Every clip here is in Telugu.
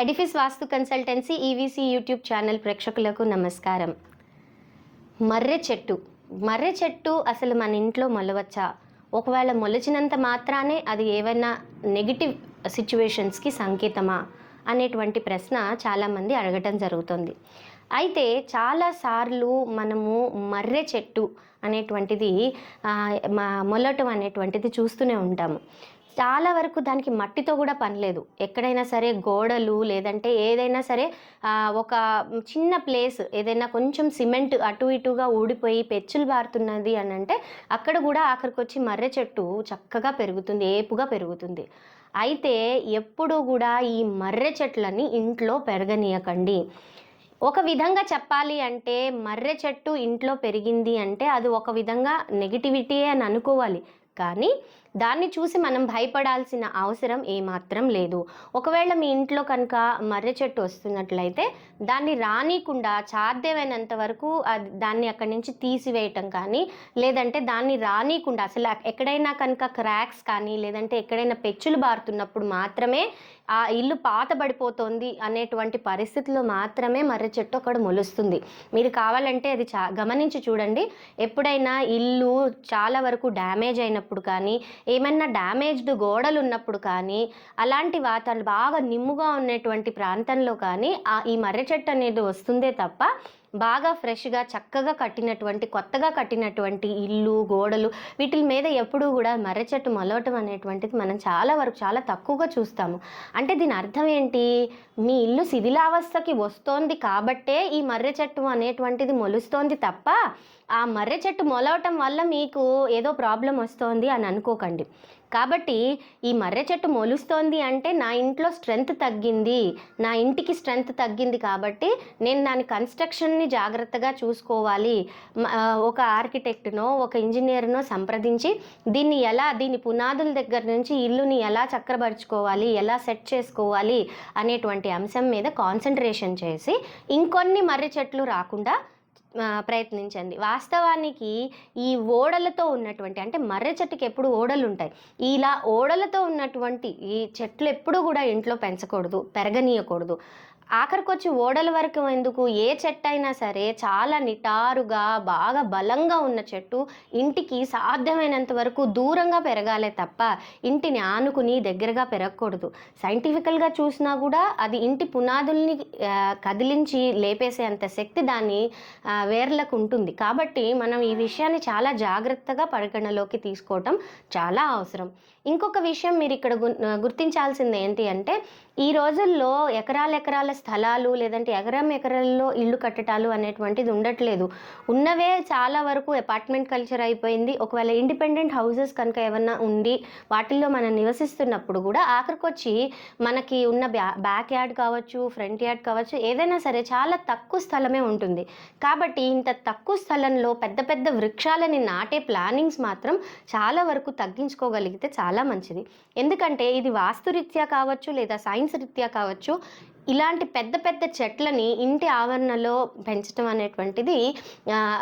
Edifice Vastu consultancy EVC YouTube channel ప్రేక్షకులకు నమస్కారం. మర్రె చెట్టు. మర్రె చెట్టు అసలు మన ఇంట్లో మొలవచ్చా? ఒకవేళ మొలిచినంత మాత్రానే అది ఏవైనా నెగిటివ్ సిచ్యువేషన్స్కి సంకేతమా? అనేటువంటి ప్రశ్న చాలామంది అడగటం జరుగుతుంది. అయితే చాలాసార్లు మనము మర్రె చెట్టు అనేటువంటిది మా మొలటం అనేటువంటిది చూస్తూనే ఉంటాము. చాలా వరకు దానికి మట్టితో కూడా పని లేదు. ఎక్కడైనా సరే గోడలు లేదంటే ఏదైనా సరే ఒక చిన్న ప్లేస్ ఏదైనా కొంచెం సిమెంట్ అటు ఇటుగా ఊడిపోయి పెచ్చులు బారుతున్నది అని అంటే అక్కడ కూడా ఆఖరికి వచ్చి మర్రె చెట్టు చక్కగా పెరుగుతుంది ఏపుగా పెరుగుతుంది. అయితే ఎప్పుడు కూడా ఈ మర్రె చెట్లని ఇంట్లో పెరగనీయకండి. ఒక విధంగా చెప్పాలి అంటే మర్రె చెట్టు ఇంట్లో పెరిగింది అంటే అది ఒక విధంగా నెగిటివిటీ అని అనుకోవాలి. కానీ దాన్ని చూసి మనం భయపడాల్సిన అవసరం ఏమాత్రం లేదు. ఒకవేళ మీ ఇంట్లో కనుక మర్రె చెట్టు వస్తున్నట్లయితే దాన్ని రానికుండా సాధ్యమైనంత వరకు అది దాన్ని అక్కడి నుంచి తీసివేయటం కానీ లేదంటే దాన్ని రానికుండా అసలు ఎక్కడైనా కనుక క్రాక్స్ కానీ లేదంటే ఎక్కడైనా పెచ్చులు బారుతున్నప్పుడు మాత్రమే ఆ ఇల్లు పాతబడిపోతోంది అనేటువంటి పరిస్థితిలో మాత్రమే మర్రి చెట్టు అక్కడ మొలుస్తుంది. మీరు కావాలంటే అది చా గమనించి చూడండి. ఎప్పుడైనా ఇల్లు చాలా వరకు డ్యామేజ్ అయినప్పుడు కానీ ఏమైనా డ్యామేజ్డ్ గోడలు ఉన్నప్పుడు కానీ అలాంటి వాతావరణం బాగా నిమ్ముగా ఉన్నటువంటి ప్రాంతంలో కానీ ఆ ఈ మర్రి చెట్టు అనేది వస్తుందే తప్ప బాగా ఫ్రెష్గా చక్కగా కట్టినటువంటి కొత్తగా కట్టినటువంటి ఇల్లు గోడలు వీటి మీద ఎప్పుడూ కూడా మర్రచెట్టు మొలవటం అనేటువంటిది మనం చాలా వరకు చాలా తక్కువగా చూస్తాము. అంటే దీని అర్థం ఏంటి? మీ ఇల్లు శిథిలావస్థకి వస్తోంది కాబట్టే ఈ మర్రి చెట్టు అనేటువంటిది మొలుస్తోంది తప్ప ఆ మర్రి చెట్టు మొలవటం వల్ల మీకు ఏదో ప్రాబ్లం వస్తోంది అని అనుకోకండి. కాబట్టి ఈ మర్రె చెట్టు మొలుస్తోంది అంటే నా ఇంట్లో స్ట్రెంగ్త్ తగ్గింది. నా ఇంటికి స్ట్రెంగ్త్ తగ్గింది కాబట్టి నేను దాని కన్స్ట్రక్షన్ని జాగ్రత్తగా చూసుకోవాలి. ఒక ఆర్కిటెక్ట్నో ఒక ఇంజనీర్నో సంప్రదించి దీన్ని ఎలా దీని పునాదుల దగ్గర నుంచి ఇల్లుని ఎలా చక్రపరుచుకోవాలి ఎలా సెట్ చేసుకోవాలి అనేటువంటి అంశం మీద కాన్సన్ట్రేషన్ చేసి ఇంకొన్ని మర్రి చెట్లు రాకుండా ప్రయత్నించండి. వాస్తవానికి ఈ ఓడలతో ఉన్నటువంటి అంటే మర్ర చెట్టుకి ఎప్పుడు ఓడలు ఉంటాయి. ఇలా ఓడలతో ఉన్నటువంటి ఈ చెట్లు ఎప్పుడు కూడా ఇంట్లో పెంచకూడదు పెరగనీయకూడదు. ఆఖరికి వచ్చి ఓడల వరకు ఎందుకు? ఏ చెట్టు అయినా సరే చాలా నిటారుగా బాగా బలంగా ఉన్న చెట్టు ఇంటికి సాధ్యమైనంత వరకు దూరంగా పెరగాలే తప్ప ఇంటిని ఆనుకుని దగ్గరగా పెరగకూడదు. సైంటిఫికల్గా చూసినా కూడా అది ఇంటి పునాదుల్ని కదిలించి లేపేసే అంత శక్తి దాని వేర్లకు ఉంటుంది. కాబట్టి మనం ఈ విషయాన్ని చాలా జాగ్రత్తగా పరిగణలోకి తీసుకోవటం చాలా అవసరం. ఇంకొక విషయం మీరు ఇక్కడ గు- గుర్తించాల్సింది ఏంటి అంటే ఈ రోజుల్లో ఎకరాల ఎకరాల స్థలాలు లేదంటే ఎకరం ఎకరాల్లో ఇల్లు కట్టడాలు అనేటువంటిది ఉండట్లేదు. ఉన్నవే చాలా వరకు అపార్ట్మెంట్ కల్చర్ అయిపోయింది. ఒకవేళ ఇండిపెండెంట్ హౌసెస్ కనుక ఏమన్నా ఉండి వాటిల్లో మనం నివసిస్తున్నప్పుడు కూడా ఆఖరికి వచ్చి మనకి ఉన్న బ్యా బ్యాక్ యార్డ్ కావచ్చు ఫ్రంట్ యార్డ్ కావచ్చు ఏదైనా సరే చాలా తక్కువ స్థలమే ఉంటుంది. కాబట్టి ఇంత తక్కువ స్థలంలో పెద్ద పెద్ద వృక్షాలని నాటే ప్లానింగ్స్ మాత్రం చాలా వరకు తగ్గించుకోగలిగితే చాలా మంచిది. ఎందుకంటే ఇది వాస్తురీత్యా కావచ్చు లేదా సైన్స్ రీత్యా కావచ్చు ఇలాంటి పెద్ద పెద్ద చెట్లని ఇంటి ఆవరణలో పెంచడం అనేటువంటిది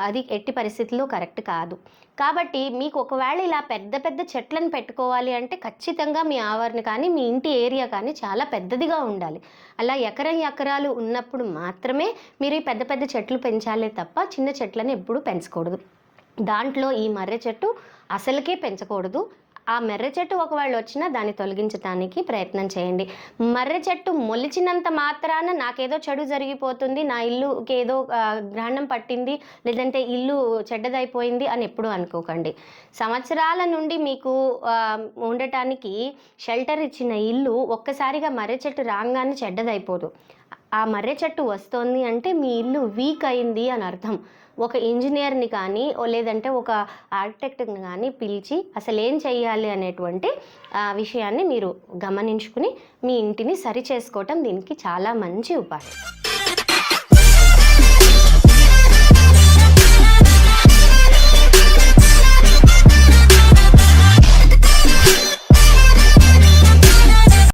అది ఎట్టి పరిస్థితుల్లో కరెక్ట్ కాదు. కాబట్టి మీకు ఒకవేళ ఇలా పెద్ద పెద్ద చెట్లను పెట్టుకోవాలి అంటే ఖచ్చితంగా మీ ఆవరణ కానీ మీ ఇంటి ఏరియా కానీ చాలా పెద్దదిగా ఉండాలి. అలా ఎకరం ఎకరాలు ఉన్నప్పుడు మాత్రమే మీరు ఈ పెద్ద పెద్ద చెట్లు పెంచాలే తప్ప చిన్న చెట్లను ఎప్పుడూ పెంచకూడదు. దాంట్లో ఈ మర్రె చెట్టు అసలుకే పెంచకూడదు. ఆ మెర్ర చెట్టు ఒకవేళ వచ్చినా దాన్ని తొలగించడానికి ప్రయత్నం చేయండి. మర్రె చెట్టు మొలిచినంత మాత్రాన నాకేదో చెడు జరిగిపోతుంది నా ఇల్లుకి ఏదో గ్రహణం పట్టింది లేదంటే ఇల్లు చెడ్డదైపోయింది అని ఎప్పుడూ అనుకోకండి. సంవత్సరాల నుండి మీకు ఉండటానికి షెల్టర్ ఇచ్చిన ఇల్లు ఒక్కసారిగా మర్ర చెట్టు రాగానే చెడ్డదైపోదు. ఆ మర్రె చెట్టు వస్తోంది అంటే మీ ఇల్లు వీక్ అయింది అని అర్థం. ఒక ఇంజనీర్ని కానీ లేదంటే ఒక ఆర్కిటెక్ట్ని కానీ పిలిచి అసలు ఏం చెయ్యాలి అనేటువంటి ఆ, విషయాన్ని మీరు గమనించుకుని మీ ఇంటిని సరి చేసుకోవటం దీనికి చాలా మంచి ఉపాయం.